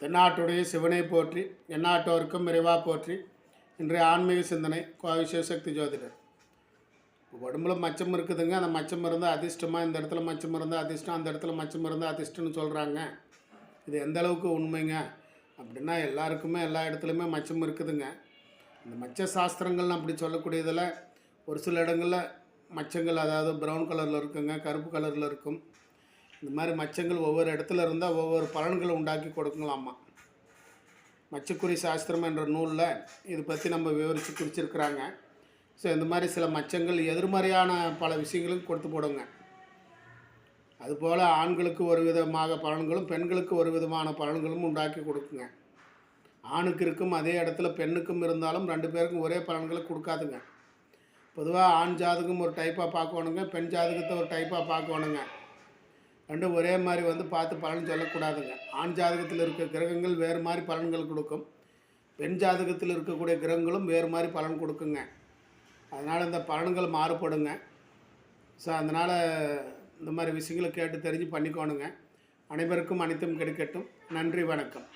தென்னாட்டுடைய சிவனை போற்றி எந்நாட்டோருக்கும் விரைவாக போற்றி இன்றைய ஆன்மீக சிந்தனை கோவை சிவசக்தி ஜோதிடர். உடம்புல மச்சம் இருக்குதுங்க அந்த மச்சம் இருந்தால் அதிர்ஷ்டமாக இந்த இடத்துல மச்சம் இருந்தால் அதிர்ஷ்டம் அந்த இடத்துல மச்சம் இருந்தால் அதிர்ஷ்டம்னு சொல்கிறாங்க இது எந்த அளவுக்கு உண்மைங்க? அப்படின்னா எல்லாருக்குமே எல்லா இடத்துலையுமே மச்சம் இருக்குதுங்க. இந்த மச்ச சாஸ்திரங்கள்னு அப்படி சொல்லக்கூடியதில் ஒரு சில இடங்களில் மச்சங்கள் அதாவது ப்ரௌன் கலரில் இருக்குங்க கருப்பு கலரில் இருக்கும். இந்த மாதிரி மச்சங்கள் ஒவ்வொரு இடத்துல இருந்தால் ஒவ்வொரு பலன்களை உண்டாக்கி கொடுக்கலாமா? மச்சக்குறி சாஸ்திரம் என்ற நூலில் இது பற்றி நம்ம விவரித்து குறிச்சிருக்கிறாங்க. ஸோ இந்த மாதிரி சில மச்சங்கள் எதிர்மறையான பல விஷயங்களும் கொடுத்து போடுங்க. அதுபோல் ஆண்களுக்கு ஒரு விதமாக பலன்களும் பெண்களுக்கு ஒரு விதமான பலன்களும் உண்டாக்கி கொடுக்குங்க. ஆணுக்கு இருக்கும் அதே இடத்துல பெண்ணுக்கும் இருந்தாலும் ரெண்டு பேருக்கும் ஒரே பலன்களை கொடுக்காதுங்க. பொதுவாக ஆண் ஜாதகம் ஒரு டைப்பாக பார்க்கணுங்க பெண் ஜாதகத்தை ஒரு டைப்பாக பார்க்கணுங்க. ரெண்டும் ஒரே மாதிரி வந்து பார்த்து பலன் சொல்லக்கூடாதுங்க. ஆண் ஜாதகத்தில் இருக்க கிரகங்கள் வேறு மாதிரி பலன்கள் கொடுக்கும். பெண் ஜாதகத்தில் இருக்கக்கூடிய கிரகங்களும் வேறு மாதிரி பலன் கொடுக்குங்க. அதனால் இந்த பலன்கள் மாறுபடுங்க. ஸோ அதனால் இந்த மாதிரி விஷயங்களை கேட்டு தெரிஞ்சு பண்ணிக்கோணுங்க. அனைவருக்கும் அனைத்தும் கிடைக்கட்டும். நன்றி வணக்கம்.